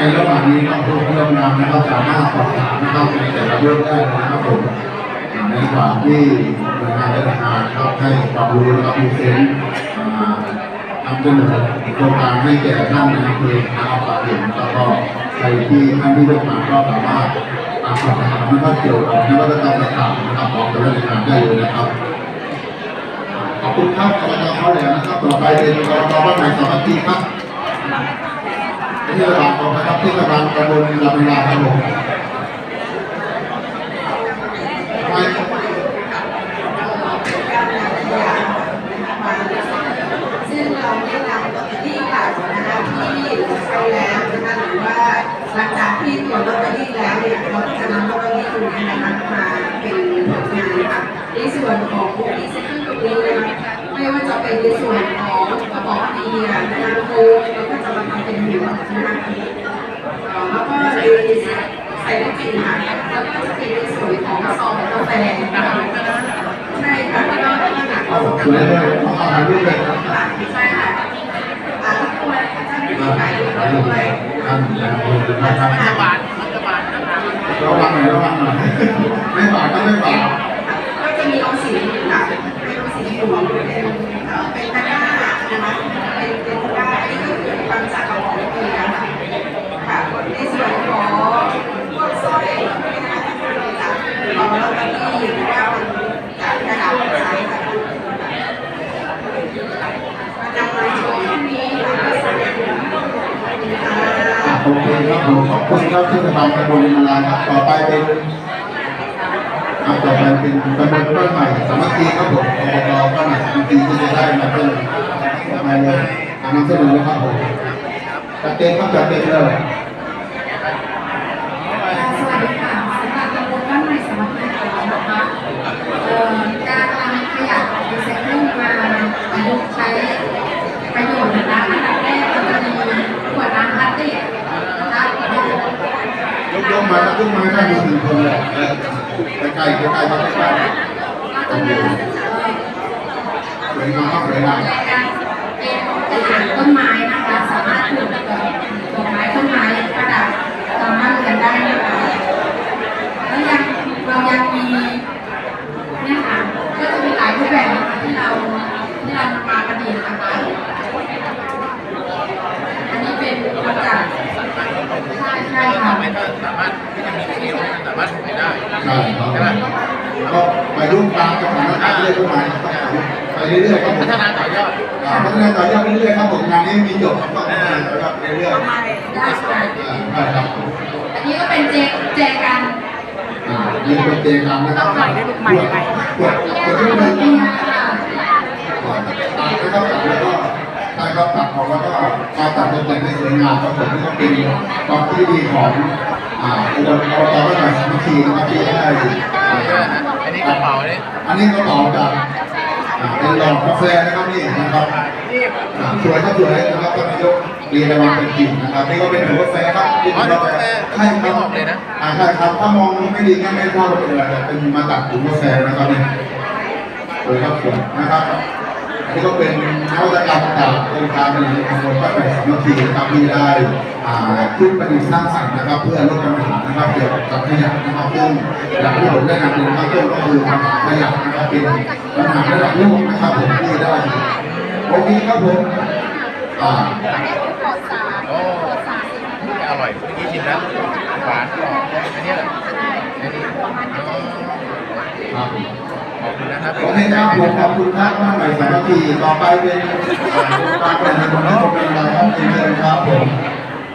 ในระหว่างนี้ครับผู้ร่วมงนะครับสามารถสอบถามนะครับในแต่ละเรื่องได้นะครับผมในระหว่างที่หน่วยงานราชการครับให้ความรู้นะครับมีเซนต์อ่านำเสนอโครงการให้แก่ท่านในอำเภอนะครับฝากเห็นแล้วก็ใครที่ท่านที่เลือกมาก็สามารถอ่าสอบถามนะครับเกี่ยวกับนวัตกรรมต่างๆนะครับของแต่ละหน่วยงานได้เลยนะครับขอบคุณครับกรรมการเขาแหลมนะครับต่อไปเป็นกรรมการบ้านใหม่สามัคคีครับ ทศบาลของนะครับเทศบาลตำบลลำนาครับผมไปซึ่งเราได้นำลอตเตอรี่เก่านะคะที่ใช้แล้วนะคะหรือว่าหลังจากที่ตรวจลอตเตอรี่แล้วเนี่ยเราจะนำลอตเตอรี่ตรงนี้นะคะมาเป็นผลงานค่ะในส่วนของบุคคลซึ่งตรงนี้นะคะไม่ว่าจะเป็นในส่วนของกระบอกเบียร์นะคะโค้ เป็นหมวกนะคะเอ่อแล้วก็ในใส่ได้จริงค่ะแล้วก็จะเป็นในส่วนของซองกาแฟนะคะใช่ค่ะแล้วก็หนักเอาสวยเลยต้องเอาถ่ายรูปเลยครับใช่ค่ะอ่าทุกคนท่านที่มีขายอยู่ถ่ายปด้เลวยยท่านแล้วนะครับรัฐบาลรัฐบาลนะคะระวังหน่อยระวังหน่อยไม่บาดก็ไม่บาด ก็จะมีออมสินค่ะเป็นออมสินหลวงเป็นเอ่อเป็นตะกร้านะคะเป็นเป็นตะกร้าอันนี้ก็คือความจากกระบอกเบียร์ค่ะค่ะในส่วนของพวกสร้อยนะคะที่เป็นจากเอาลอตเตอรี่หรือว่ามันจากกระดาษใช้ค่ะนำมาโชว์ที่นี้นะคะอ่า อะโอเคครับผมขอบคุณครับเทศบาลตำบลลำนาครับต่อไปเป็นต่อไปเป็นตำบลบ้านใหม่สามัคคีครับผมอบตบ้านใหม่สามัคคีที่จะได้มาเป็นมาเลยอ่านำเสนอนะครับผมจัดเต็มครับจัดเต็มเลย สวัสดีค่ะสำหรับตำบลบ้านใหม่สามัคคีของเรานะคะเอ่อการนำขยะรีไซเคิลมาประยุกต์ใช้ประโยชน์นะคะอันดับแรกเราจะมีขวดน้ำพลาสติกนะคะ ยกยกมาแล้วขึ้นมาได้มีหนึ่งคนเลยใกล้ใกล้ใกล้ใกล้ใกล้ใกล้เราจะมีเอ่อสวยงามครับสวยงามาการเป็นะถางต้นไม้ารถปลูกเอ่อดอกไม้ต้นไม้ประดับตามบ้านเรือนได้นะคะแล้วยังเรายังมี เนี่ยค่ะก็จะมีหลายรูปแบบนะคะที่เราที่เรานำมาประดิษฐ์นะคะ อันนี้เป็นประกาศใช่ใช่ค่ะ ไม่ก็สามารถที่จะมีเที่ยวสามารถไปได้ ใช่ครับ ใช่ไหม ก็ไป รุ่งตามสถานการณ์เรื่อยๆไปไปเรื่อยๆครับผมพัฒนาต่อยอดอ่าพัฒนาต่อยอดเรื่อยๆครับผมงานนี้มีจบครับก็พัฒนาต่อยอดเรื่อยๆได้ค่ะอ่าใช่ครับอันนี้ก็เป็นเจแจกันอ่านี่เป็นเจกันนะครับใหม่ได้ลูกใหม่ใหม่กดกดที่หนึ่งนะครับตัดนะครับตัดแล้วก็ใช่ครับตัดออกแล้วก็มาตัดตกแต่งให้สวยงามครับผมนี่ก็เป็นความที่ดีของอ่าอุปกรณ์อบตบ้านใหม่สามัคคีนะครับที่ได้ อ่าอันนี้กระเป๋าเนี่ยอันนี้กระเป๋าจากอ่าเป็นหลอดกาแฟนะครับนี่นะครับอ่าสวยครับสวยนะครับท่านนายกเรียนรางวัลเป็นจริงนะครับนี่ก็เป็นถุงกาแฟครับที่เป็นกาแฟใช่ครับอ่าใช่ครับถ้ามองไม่ดีก็ไม่ทราบว่าเป็นอะไรแต่เป็นมาจากถุงกาแฟนะครับนี่สวยครับสวยนะครับอั นนี้ก็เป็นนวัตกรรมจากองค์การบริหารตำบลบ้านใหม่สามัคคีนะครับที่ได้ขึ้นประดิษฐ์สร้างสรรค์นะครับ เพื่อลดปัญหานะครับเกี่ยวกับขยะนะครับซึ่งอย่างที่ผมได้นำเรียนข้างต้นก็คือปัญหาขยะนะครับเป็นปัญหาระดับโลกนะครับผมที่ได้โอเคครับผมอ่าโอ้อร่อยเมื่อกี้ชิมแล้วหวานกรอบอันนี้แหละอันนี้ครับ ขอบคุณนะครับโอเคครับผมขอบคุณครับมากใหม่สามัคคีต่อไปเป็นการเป็นคนที่ผมเป็นอะไรครับเป็นครับผม